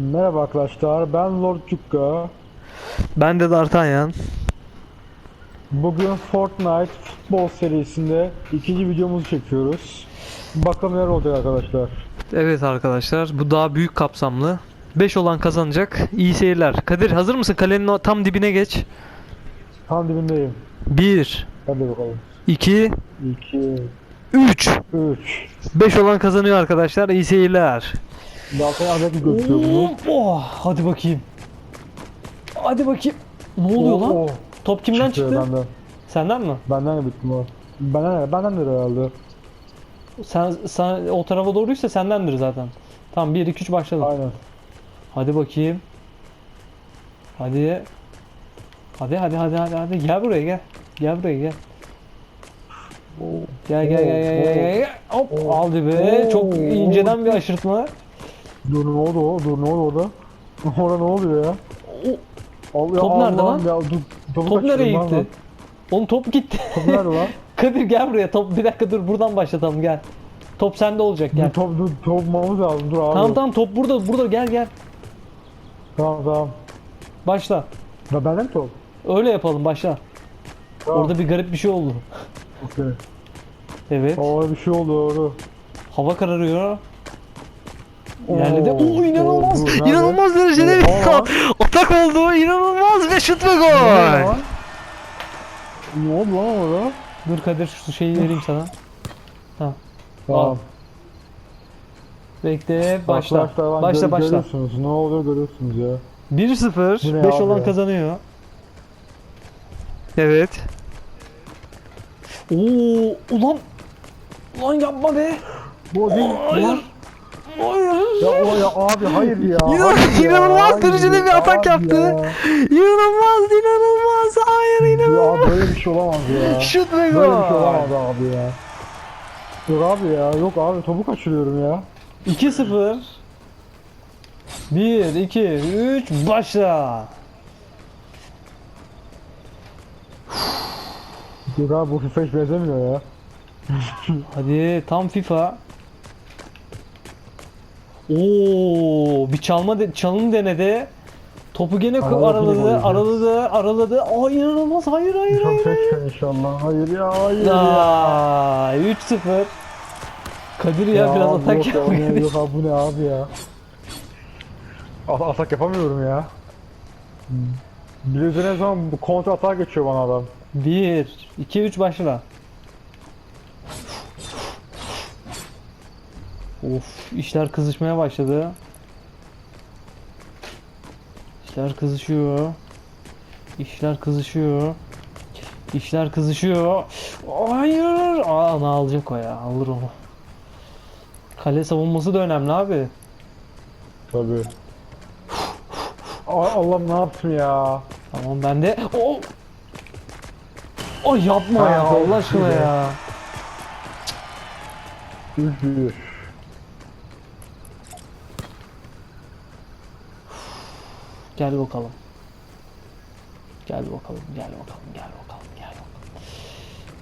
Merhaba arkadaşlar, ben Lord Cukka. Ben de D'Artagnan. Bugün Fortnite futbol serisinde ikinci videomuzu çekiyoruz. Bakalım neler olacak arkadaşlar. Evet arkadaşlar bu daha büyük kapsamlı. 5 olan kazanacak. İyi seyirler. Kadir hazır mısın? Kalenin tam dibine geç. Tam dibindeyim. 1, Hadi bakalım. 2, 2, 3. 3. 5 olan kazanıyor arkadaşlar. İyi seyirler. Zaten adet gözüküyor bunu. Oh, hadi bakayım. Hadi bakayım. Ne oluyor Oh, lan? oh. Top kimden çıktı? Benden. Senden mi? Benden de bitti bu. Benden, benden de herhalde. Sen, sen o tarafa doğruysa sendendir zaten. Tamam 1 2 3 başladım. Aynen. Hadi bakayım. Hadi. Hadi hadi hadi hadi hadi gel buraya gel. Gel buraya gel. Gel gel gel gel gel gel. gel. Hop Oo. aldı be. Çok Oo. inceden bir aşırtma. Dur ne oldu o? Dur ne oldu orada? Orada ne oluyor ya? Al, ya Top nerede lan? Ya, dur, topu Top nereye gitti? lan. Oğlum top gitti. Top nerede lan? Kadir gel buraya. Top bir dakika dur buradan başlatalım gel. Top sende olacak gel. Dur, top, dur, top bulmamız lazım. Dur abi. Tamam tamam top burada burada gel gel. Tamam tamam. Başla. Ya benden mi top? Öyle yapalım başla. Tamam. Orada bir garip bir şey oldu. Okey. Evet. Aa bir şey oldu doğru. Hava kararıyor. İlerledi. Oo inanılmaz. Oo, inanılmaz derecede bir atak oldu. İnanılmaz ve şut ve gol. Ne oldu lan orada? Dur Kadir şu şeyi vereyim sana. Tamam. Bekle başla. Ben Başla gör- başla. Görüyorsunuz ne oluyor görüyorsunuz ya. 1-0. Bu ne 5 abi olan kazanıyor. Evet. Oo ulan Ulan yapma be. Bu değil. Hayır. Ulan. Hayır. Ya o ya abi hayır ya. İnan- hayır ya, inanılmaz hayır derecede ya, bir atak yaptı. Ya. İnanılmaz inanılmaz. Hayır inanılmaz. ya böyle bir şey olamaz ya. Şut ve Böyle bir şey gol. olamaz abi ya. Yok abi ya yok abi topu kaçırıyorum ya. 2-0. 1, 2, 3, başla. Yok abi bu FIFA hiç benzemiyor ya. Hadi tam FIFA. Oo, bir çalma de, çalım denedi. Topu gene Araladı araladı, golü. araladı, araladı. Aa inanılmaz. Hayır, hayır, hayır. Çok inşallah. Hayır ya hayır ya. Aa, 3-0. Kadir ya, biraz abi atak yok, ya, yok abi bu ne abi ya. At atak yapamıyorum ya. Bir üzerine zaman bu kontra atağa geçiyor bana adam. 1, 2, 3 başla. Of, işler kızışmaya başladı. İşler kızışıyor. İşler kızışıyor. İşler kızışıyor. Hayır. Aa, ne alacak o ya? Alır onu. Kale savunması da önemli abi. Tabii. Ay Allah'ım ne yaptım ya. Tamam ben de. Oh! Ay yapma ya Allah aşkına ya. 3-1. Gel bakalım. Gel bakalım, gel bakalım, gel bakalım, gel bakalım.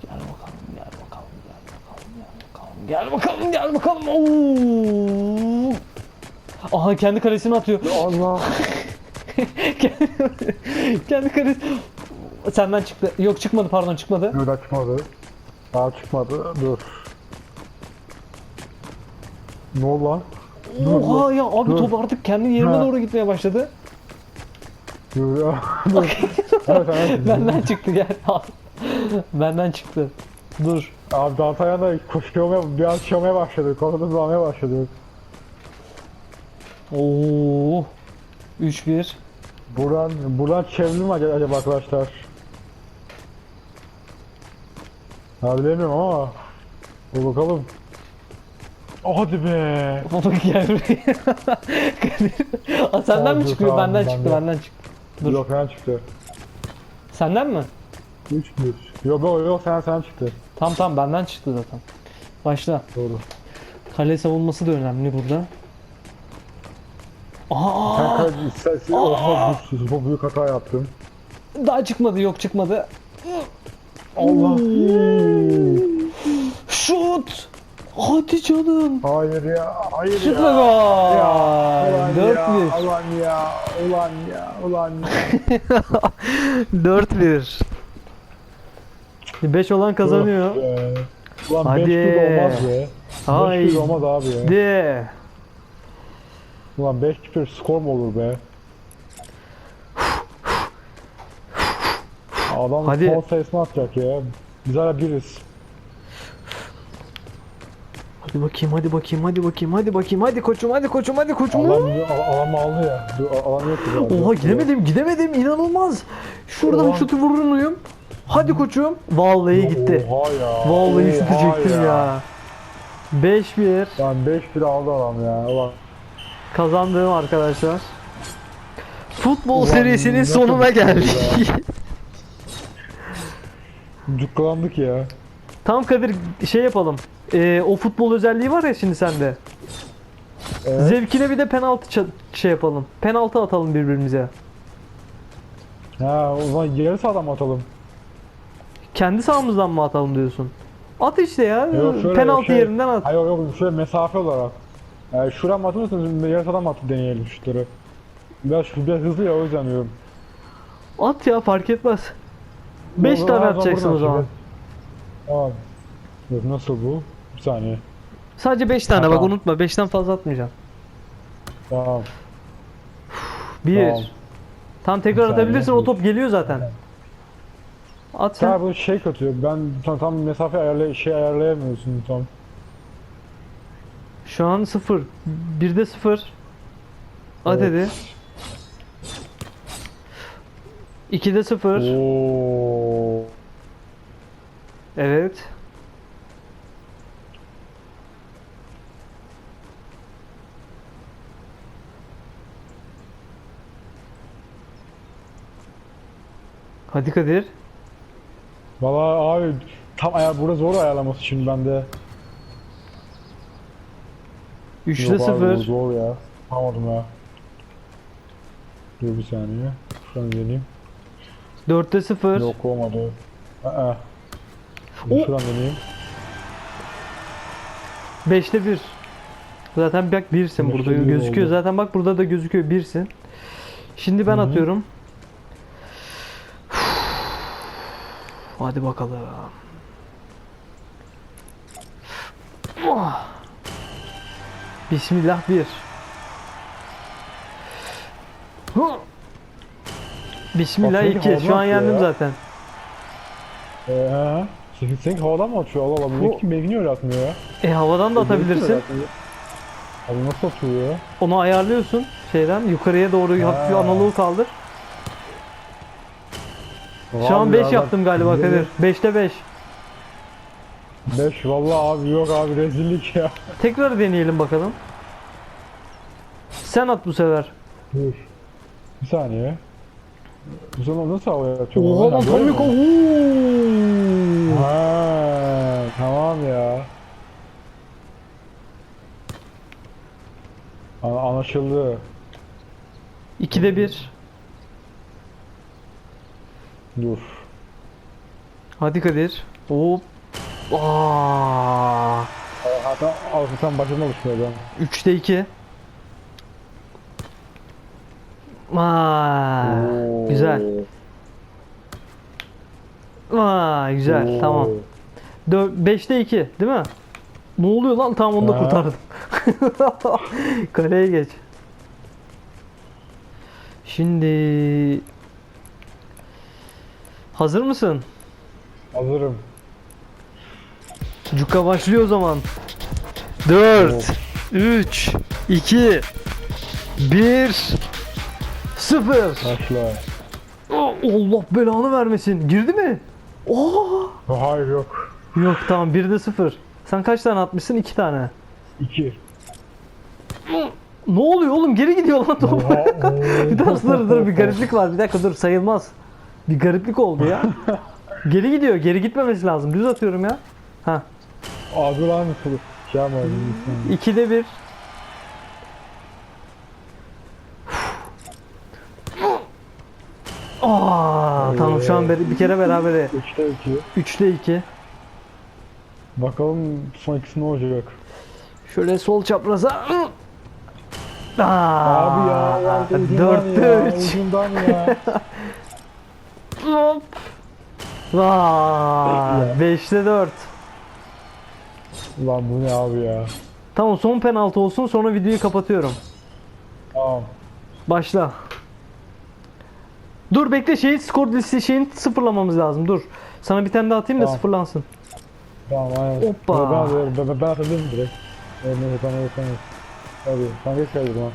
Gel bakalım, gel bakalım, gel bakalım, gel bakalım, gel bakalım, gel bakalım. Oo! Aha kendi kalesini atıyor. Allah. kendi, kalesi. Senden çıktı. Yok çıkmadı pardon çıkmadı. Yok daha çıkmadı. Daha çıkmadı. Dur. Ne oldu lan? Dur, Oha ya abi dur. top artık kendi yerine Ha. doğru gitmeye başladı. Benden çıktı gel al. Benden çıktı. Dur. Abi D'Artagnan da koşuyor bir an çıkmaya başladı. Korkudan zıplamaya başladı. Oo. 3-1. Buradan, buradan çevrilir mi acaba, acaba arkadaşlar? Ya bilemiyorum ama. Dur bakalım. Hadi be. Baba gel buraya. Kadir. Aa, senden mi çıkıyor? tamam, benden ben çıktı, de. benden çıktı. Dur. Yok sen çıktı. Senden mi? 3 1. Yok yok yok sen sen çıktı. Tamam tamam benden çıktı zaten. Başla. Doğru. Kale savunması da önemli burada. Aa, Kanka sen, sen oha bu, bu büyük hata yaptım. daha çıkmadı, yok çıkmadı. Allah. Şut! Hadi canım. Hayır ya. Hayır ve ya. Ya, ulan 4-1 4-1. Ulan ya, ulan ya, ulan ya. 4-1. 5 olan kazanıyor. Ee, Ulan Hadi. 5 olmaz be. 5 Haydi. olmaz abi ya. De. Ulan 5 skor mu olur be? Adam Hadi. son sayısını atacak ya. Biz hala biriz. Hadi bakayım hadi bakayım hadi bakayım hadi bakayım hadi koçum hadi koçum hadi koçum. Alan, al- alan aldı ya. Dur, Alan yok. Oha gidemedim gidemedim inanılmaz. Şuradan Oha. şutu vurur muyum? Hadi koçum. Vallahi gitti. Oha ya. Vallahi şutu çektim ya. 5-1 Lan 5-1 aldı adam ya. Ulan. kazandığım arkadaşlar. Futbol Ulan serisinin sonuna geldik. Cuklandık ya. Tam Kadir şey yapalım. Ee, o futbol özelliği var ya şimdi sende. Evet. Zevkine bir de penaltı şey yapalım. Penaltı atalım birbirimize. Ha o zaman yarı sahadan mı atalım? Kendi sahamızdan mı atalım diyorsun? At işte ya. Yok, şöyle penaltı şey- yerinden at. Hayır yok şöyle mesafe olarak. Yani şuradan mı atılırsanız yarı sahadan mı atı deneyelim şutları. Biraz, biraz hızlı ya o yüzden diyorum. At ya fark etmez. 5 O tane atacaksın o zaman. Dur nasıl bu? Bir saniye. Sadece 5 tane bak Tamam. unutma. 5'ten fazla atmayacağım. Tamam. 1. Tamam. Tam tekrar Bir saniye. atabilirsin o top geliyor zaten. At sen. Sen bu şey katıyor. Ben tam, tam mesafe ayarlay şey ayarlayamıyorsun tam. Şu an 0. 1'de 0. At Evet. hadi. 2'de 0. Oo. Evet. Hadi Kadir. Valla abi tam ayar burada zor ayarlaması şimdi bende. 3'te Yok abi, bu 0. Zor ya. Yapamadım ya. Dur bir saniye. Şuradan deneyeyim. 4'te 0. Yok olmadı. Aa. O- Şuradan deneyeyim. 5'te 1. Zaten bak 1'sin Beşte burada gözüküyor. oldu. Zaten bak burada da gözüküyor 1'sin. Şimdi ben Hı hı. atıyorum. Hadi bakalım. Oh. Bismillah 1. Bismillah Aferin, 2. Şu an yendim ya. zaten. Ee. Sekiz havadan mı atıyor? Allah Allah. Bu- kim beni öyle atmıyor ya? E havadan da atabilirsin. Abi nasıl atıyor ya? Onu ayarlıyorsun şeyden yukarıya doğru hafif Ha. analoğu kaldır. Şu an 5 yaptım galiba Kadir. 5'te 5. 5 vallahi abi yok abi rezillik ya. Tekrar deneyelim bakalım. Sen at bu sefer. Dur. Bir saniye. Bu zaman nasıl havaya atıyor? Oha lan. Oo. Ha, tamam ya. Anlaşıldı. 2'de 1. Dur. Hadi Kadir. Hop. Aa. Hatta alışırsan başına alışmıyor ben. 3'te 2. Aa, Oo. güzel. Aa, güzel. Oo. Tamam. 5'te 2 değil mi? Ne oluyor lan? Tamam onu da kurtardım. Kaleye geç. Şimdi Hazır mısın? Hazırım. Cukka başlıyor o zaman. 4 3 2 1 0 Başla. Allah belanı vermesin. Girdi mi? Oo! Hayır yok. Yok tamam 1'de 0. Sen kaç tane atmışsın? 2 tane. 2. Ne oluyor oğlum? Geri gidiyor lan top. bir dakika dur dur bir gariplik var. Bir dakika dur sayılmaz. Bir gariplik oldu ya. geri gidiyor. Geri gitmemesi lazım. Düz atıyorum ya. Ha. Abi lan şey ama. 2'de 1. Aa, tamam şu an bir, bir kere berabere. 3'te 2. 3'te 2. Bakalım son ikisi ne olacak? Şöyle sol çapraza. Aa, Abi ya. ya ucundan 4'te ya, 3. Ucundan ya. Hop. Vay. Ya. 5'te 4. Ulan bu ne abi ya. Tamam son penaltı olsun sonra videoyu kapatıyorum. Tamam. Başla. Dur bekle şey skor listesi şeyin sıfırlamamız lazım dur. Sana bir tane daha atayım da Tamam. sıfırlansın. Tamam aynen. Hoppa. Ben, ben, ben, ben atabilirim direkt. Evet neyse tamam evet tamam. Tabii. Sen geç o zaman.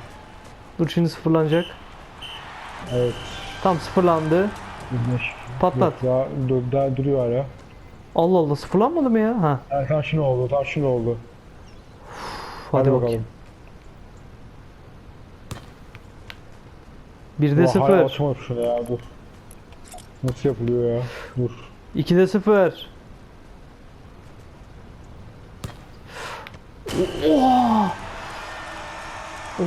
Dur şimdi sıfırlanacak. Evet. Tam sıfırlandı. Bilmiş. Patlat. Yok ya dur, daha duruyor hala. Allah Allah sıfırlanmadı mı ya? Ha. Yani şimdi oldu. Şimdi oldu. Hadi, bakayım. 1'de Ulan hala 0. açamadım şunu ya dur. Nasıl yapılıyor ya? Dur. 2'de 0. Oha! Oo,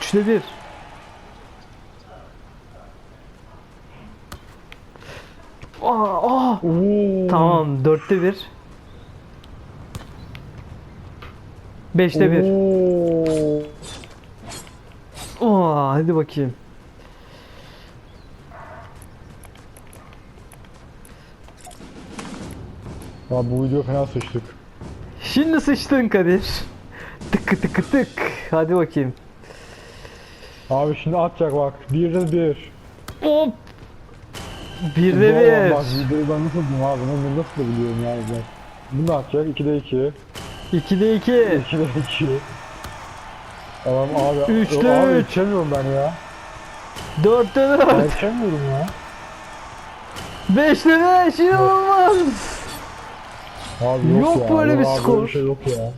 3'te 1. Aa, aa. Oo. Tamam 4'te 1. 5'te 1. Oo. Hadi bakayım. Ya bu video fena sıçtık. Şimdi sıçtın Kadir. Tıkı tıkı tık. Hadi bakayım. Abi şimdi atacak bak. Birde bir. Hop. 1'de Ulan 1. Bak videoyu ben nasıl buldum abi? Ben nasıl da biliyorum yani ben. Bunu da atacak. 2'de 2. 2'de 2. 2'de 2. Tamam abi. Üçte Abi üç. içemiyorum ben ya. 4'te Ben 4. içemiyorum ya. 5'te 5. İnanılmaz. Abi yok, Yok ya. böyle bir abi, skor. Bir şey yok ya.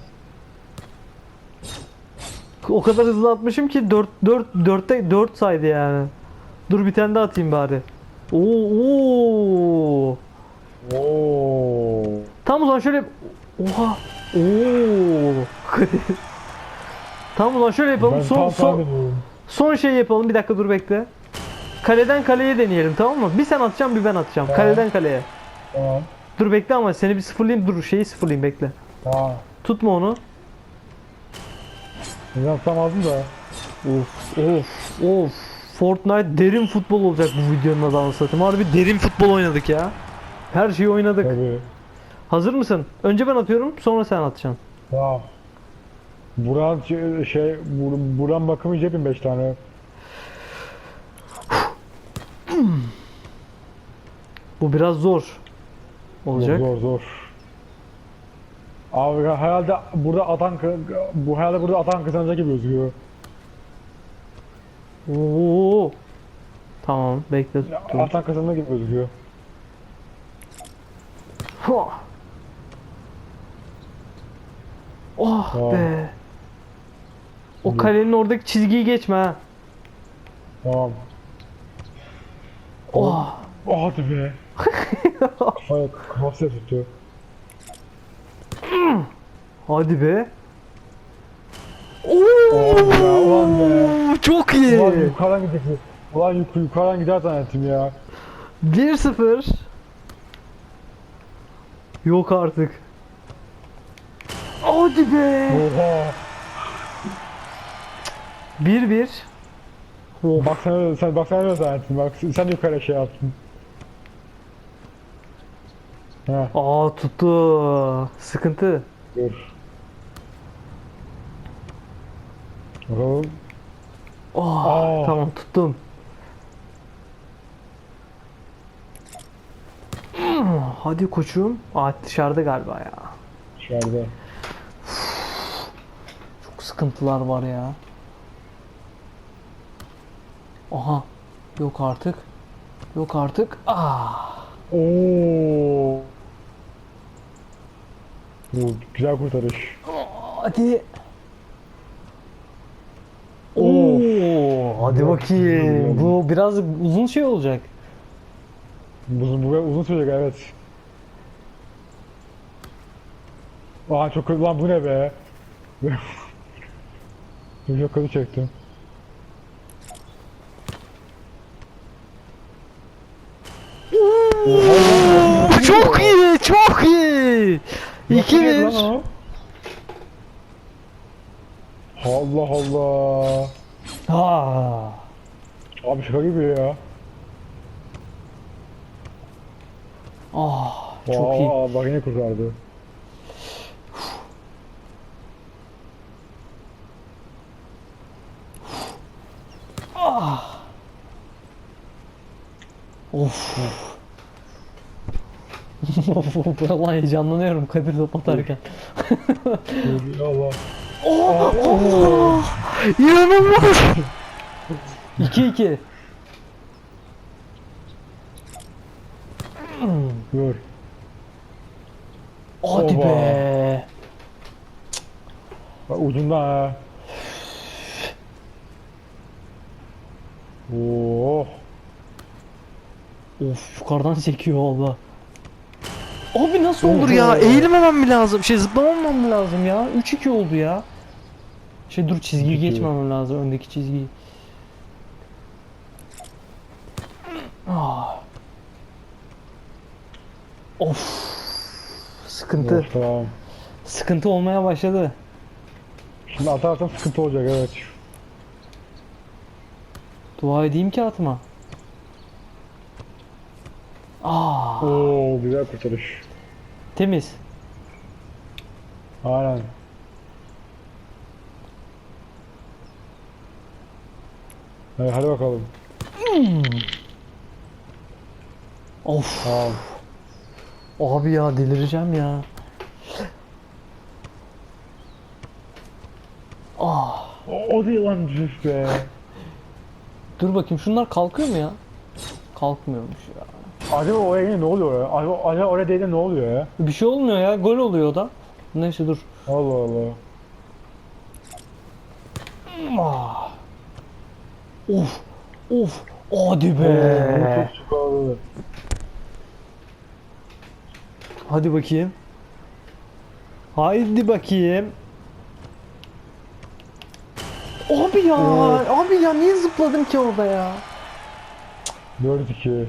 O kadar hızlı atmışım ki 4 4 4'te 4 saydı yani. Dur bir tane daha atayım bari. Oo. Tam o zaman şöyle Oha. Oo. Tamam o zaman şöyle yapalım. Ben son tam son ediyorum. son şey yapalım. Bir dakika dur bekle. Kaleden kaleye deneyelim tamam mı? Bir sen atacaksın bir ben atacağım. Tamam. Kaleden kaleye. Tamam. Dur bekle ama seni bir sıfırlayayım. Dur şeyi sıfırlayayım bekle. Tamam. Tutma onu. Ben atamadım da. Of of of. Fortnite derin futbol olacak bu videonun adını satayım. Harbi derin futbol oynadık ya. Her şeyi oynadık. Tabii. Hazır mısın? Önce ben atıyorum sonra sen atacaksın. Tamam. Buran şey, şey bur, buran bakımı cepim 5 tane. Bu biraz zor olacak. Zor zor zor. Abi herhalde burada atan bu herhalde burada atan kazanacak gibi gözüküyor. Oo. Tamam bekle tuttum. Atan kazanacak gibi gözüküyor. Oh Tamam. be. O kalenin oradaki çizgiyi geçme ha. Tamam. Oh. Oh, hadi be. Hayır kafasına tuttu. Hadi be. Oh ulan be. Çok iyi. Ulan yukarıdan gidecek. Ulan yuk yukarıdan gider zannettim ya. 1-0. Yok artık. Hadi be. Oha. 1-1. Of. Bak sen sen bak sen öyle zannettin. Bak sen yukarı şey yaptın. Ha, Aa tuttu. Sıkıntı. dur. Bakalım. Oh, Aa. tamam tuttum. Hadi koçum. Aa dışarıda galiba ya. Dışarıda. Çok sıkıntılar var ya. Aha. Yok artık. Yok artık. Ah. Oo. Bu güzel kurtarış. Hadi. Oo, hadi bakayım. Bu biraz uzun şey olacak. Uzun, bu uzun sürecek evet. Aa çok kötü lan bu ne be? çok kötü çektim. Oo, çok iyi, çok iyi. Nasıl yedi lan 2-1. o? Allah Allah. Ha. Abi şaka gibi ya. Ah, çok iyi. Aa, bak yine kurtardı. Of. Vallahi heyecanlanıyorum Kadir top atarken. Allah. İnanılmaz. 2-2. Dur. Hadi Oba. be. Bak ucundan ha. Oh. Of yukarıdan çekiyor valla. Abi nasıl olur ya? Eğilmemem mi lazım? Şey zıplamamam mı lazım ya? 3-2 oldu ya. Şey dur çizgiyi 3-2. geçmemem lazım öndeki çizgiyi. Ah. Of. Sıkıntı. Oh, tamam. Sıkıntı olmaya başladı. Şimdi atarsam sıkıntı olacak evet. Dua edeyim ki atma. Aa, Oo güzel kurtarış. temiz. Aynen. Evet, hadi bakalım. Of. Tamam. Abi ya delireceğim ya. Ah. O, o değil lan cüf be. Dur bakayım şunlar kalkıyor mu ya? Kalkmıyormuş ya. Acaba oraya yine ne oluyor ya? Acaba, acaba oraya değil de ne oluyor ya? Bir şey olmuyor ya. Gol oluyor da. Neyse dur. Allah Allah. Ah. Of. Of. Hadi be. Hadi bakayım. Haydi bakayım. Abi ya. Abi ya niye zıpladım ki orada ya? 4-2.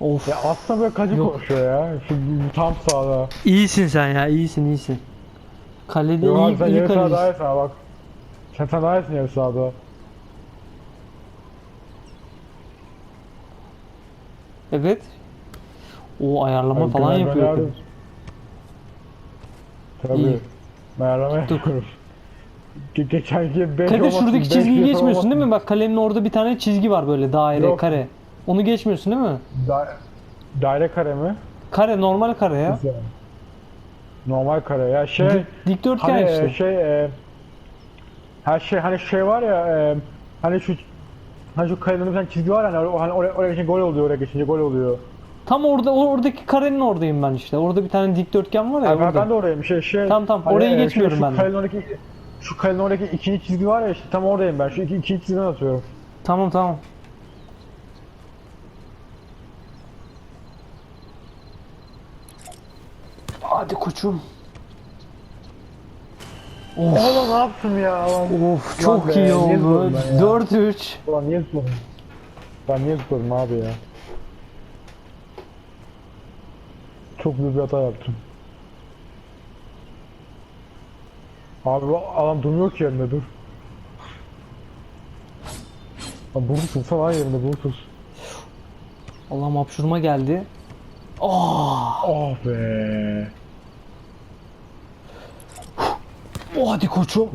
Of. Ya aslında böyle kacı Yok. konuşuyor ya. Şu tam sağda. İyisin sen ya. iyisin iyisin. Kalede Yok abi iyi, sen iyi yarı sahada daha kalecisin. iyisin ha bak. Sen sen iyisin yarı sahada. Evet. O ayarlama Abi falan yapıyor. yardım- Tabii. İyi. Ayarlama yapıyoruz. Ge geçenki 5 Kadir şuradaki çizgiyi geçmiyorsun değil mi? Bak kalenin orada bir tane çizgi var böyle daire, Yok. kare. Onu geçmiyorsun değil mi? Da daire kare mi? Kare, normal kare ya. Güzel. Normal kare ya şey Dik- Dikdörtgen hani işte. e, şey e, her şey hani şey var ya e, hani şu hani şu karenin bir tane çizgi var hani o hani oraya, oraya geçince gol oluyor oraya geçince gol oluyor. Tam orada, o- oradaki karenin oradayım ben işte. Orada bir tane dikdörtgen var ya Yani ben, orada. ben de orayım şey şey. Tamam, tamam, orayı e, geçmiyorum şu, ben de. Şu karenin oradaki şu karenin oradaki ikinci çizgi var ya işte tam oradayım ben. Şu iki, ikinci çizgiden atıyorum. Tamam tamam. Hadi koçum. Of, Oğlum ne yaptım ya? Ulan, of çok be, iyi niye oldu. zıpladım ben ya? 4-3. ulan niye zıpladım? Ben niye zıpladım abi ya? Çok büyük bir hata yaptım. Abi bu adam durmuyor ki yerinde dur. Lan Bluetooth falan yerinde Bluetooth. Allah'ım hapşurma geldi. Ah, Oh be. Oh, hadi koçum. Of.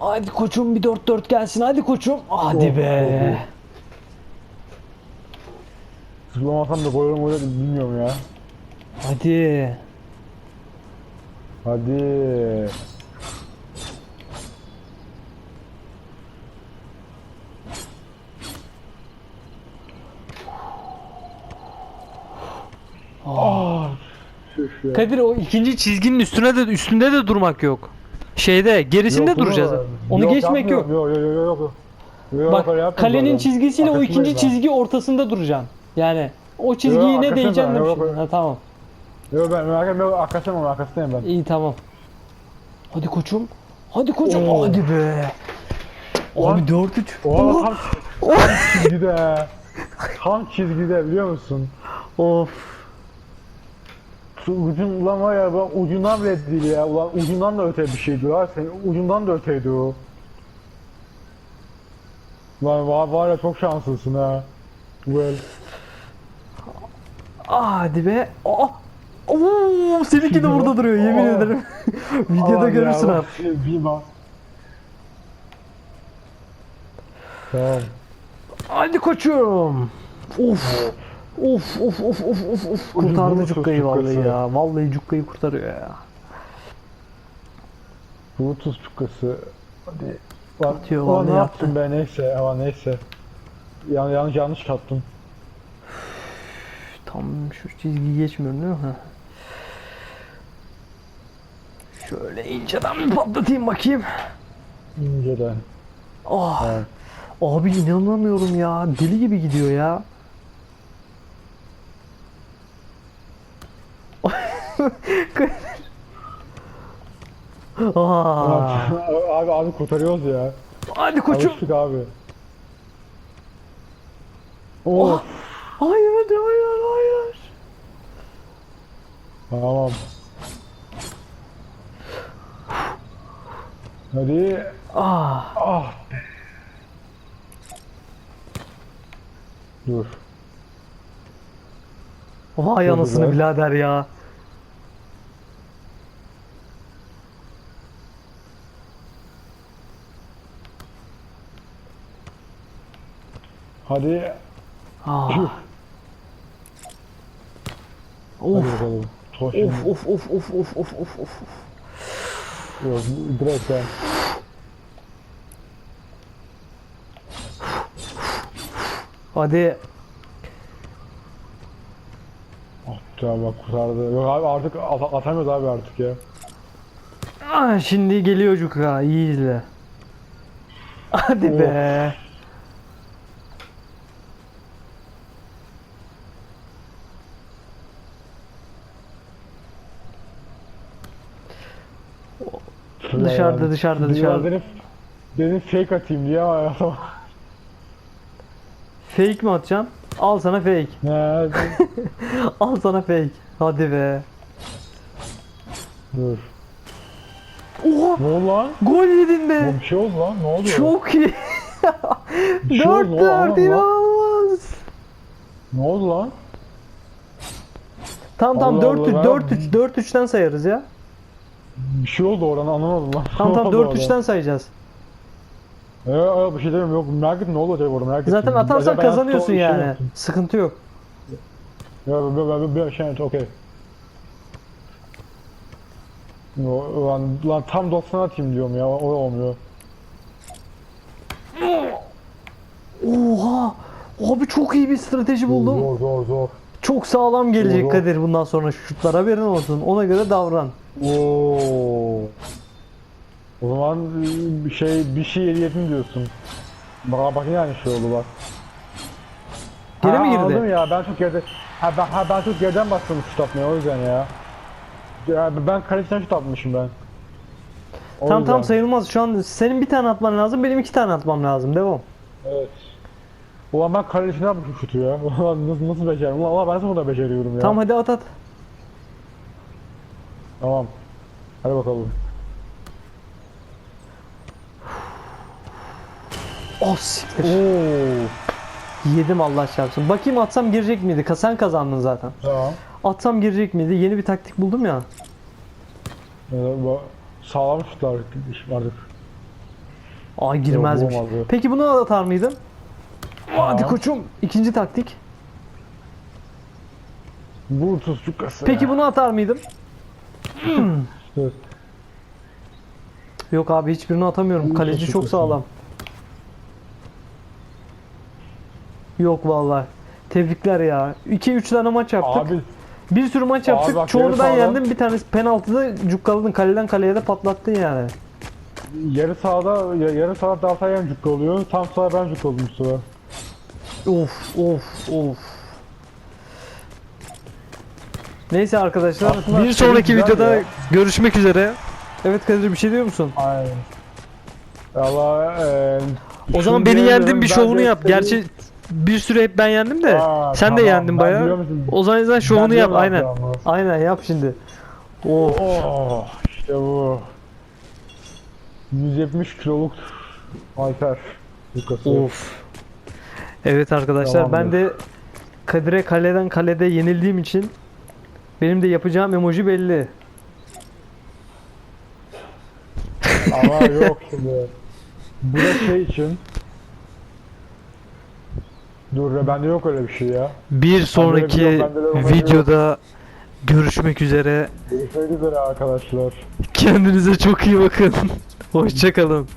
Hadi koçum bir 4-4 gelsin hadi koçum. Hadi Of, be. of, Zıplamasam da gol öyle bilmiyorum ya. Hadi. Hadi. Ya. Kadir o ikinci çizginin üstüne de üstünde de durmak yok. Şeyde gerisinde Yok, duracağız. yok, Onu geçmek yok. Yok yok yok yok. Yok, Bak öyle yapmıyorum kalenin çizgisiyle o ikinci ben. çizgi ortasında duracaksın. Yani o çizgiyi Yok, ne değeceksin ben, de bir yok, şey. yok. Ha, tamam. Yok ben merak etme yok arkasındayım ama arkasındayım ben. İyi tamam. Hadi koçum. Hadi koçum. Oo. Hadi be. Abi 4-3. Oha tam, tam çizgide. Tam çizgide biliyor musun? Of. Ucun ulan var ya ben ucundan bile değil ya. Ulan ucundan da öte bir şeydi ya. Senin ucundan da öteydi o. Lan var, var ya çok şanslısın ha. Well. Hadi be. Aa. Oo, seninki de burada duruyor yemin Aa. ederim. Videoda Aman görürsün ya, abi. bak, Bir bak. Tamam. Hadi koçum. Of. Of of of of of of. Kurtardı cukkayı vallahi cukkası. ya. Vallahi cukkayı kurtarıyor ya. Bluetooth çukası. Hadi. Lan, Atıyor, vallahi ne yaptı. yaptım ben neyse ama neyse. Yan, yanlış yanlış kattım. Tam şu çizgiyi geçmiyorum değil mi? Şöyle inceden bir patlatayım bakayım. İnceden. Oh. Evet. Abi inanamıyorum ya. Deli gibi gidiyor ya. Aa, abi abi kurtarıyoruz ya. hadi koçum. Alıştık abi. Oh. Hayır hayır hayır. Tamam. Hadi. Ah, Ah. Dur. vay anasını birader ya. Hadi. Ah. Tüh. Hadi Of. bakalım. Of of of of of of of of. Yok, direkt ben. Hadi. Attı abi bak kurtardı. Yok abi artık at- atamıyoruz abi artık ya. Ah, şimdi geliyor Cuka. İyi izle. Hadi be. Dışarıda, dışarıda, Diyor, dışarıda. Benim, benim fake atayım diye ama. Fake mi atacaksın? Al sana fake. Ne? Al sana fake. Hadi be. Dur. Oha! Ne oldu lan? Gol yedin be. Bu bir şey oldu lan. Ne oldu? Çok iyi. Şey oldu, 4 ne oldu 4 lan? inanılmaz. Ne oldu lan? Tamam tamam Allah 4 3 Allah, 4 ben- 3 4 3'ten sayarız ya. Bir şey oldu oradan anlamadım lan. Tamam tamam oldu 4 orada? 3'ten sayacağız. Yok yok bir şey demiyorum yok merak ettim ne olacak orada merak ettim. Zaten atarsan Acaba ben kazanıyorsun şey yani. yaptım. Sıkıntı yok. Ya ben ben ben şey okey. Yo, Lan, lan tam 90 atayım diyorum ya o o olmuyor. Oha! Abi çok iyi bir strateji buldum. Zor zor zor. Çok sağlam gelecek Doğru. Kadir bundan sonra şutlar haberin olsun. Ona göre davran. Oo. O zaman bir şey bir şey yedin diyorsun. Bak bak yani şey oldu bak. Ha, mi girdi? Ya ben çok geride ha ben, ha, ben çok geriden bastım şut atmaya o yüzden ya. ya ben kaleciden şut atmışım ben. O Tam yüzden. tam sayılmaz. Şu an senin bir tane atman lazım, benim iki tane atmam lazım. Devam. Evet. Ulan ben kaleciden yapmışım şutu ya. Ulan nasıl, nasıl beceririm? Ulan ulan ben nasıl bunu beceriyorum ya. Tamam hadi at at. Tamam. Hadi bakalım. Oh siktir. Oo. Yedim Allah çarpsın. Bakayım atsam girecek miydi? Ka- Sen kazandın zaten. Tamam. Atsam girecek miydi? Yeni bir taktik buldum ya. Ee, bu sağlam şutlar artık. Aa girmezmiş. Yok. Peki bunu atar mıydın? Hadi koçum. İkinci taktik. Bu tuzcukası. Peki bunu atar mıydım? Evet. Yok abi hiçbirini atamıyorum. Kaleci çok sağlam. Yok vallahi. Tebrikler ya. 2-3 tane maç yaptık. Abi bir sürü maç yaptık. bak, Çoğunu yarı ben sağlam. yendim. Bir tanesi penaltıda cukkaladın. Kaleden kaleye de patlattın yani. yarı sahada ya- yarı sahada Daltayan cukka oluyor. Tam sahada ben cukka oldum bu sefer. Of of of. Neyse arkadaşlar Aslında bir sonraki videoda ya. görüşmek üzere. Evet Kadir bir şey diyor musun? Aynen. Allah eee O zaman beni yendin bir şovunu de yap. Gerçi bir sürü hep ben yendim de. Aa, sen de tamam, yendin biliyor bayağı. musun? O zaman sen şovunu Ben yap aynen. Aynen yap şimdi. Oh. Oh, işte bu. 170 kiloluk Alper. Of. Evet arkadaşlar ben Tamamdır. de Kadir'e kaleden kalede yenildiğim için benim de yapacağım emoji belli. Ama yok şimdi. Bu da şey için. Dur ya bende yok öyle bir şey ya. Bir sonraki yok, bende de emoji yok. videoda görüşmek üzere. Görüşmek üzere arkadaşlar. Kendinize çok iyi bakın. Hoşçakalın.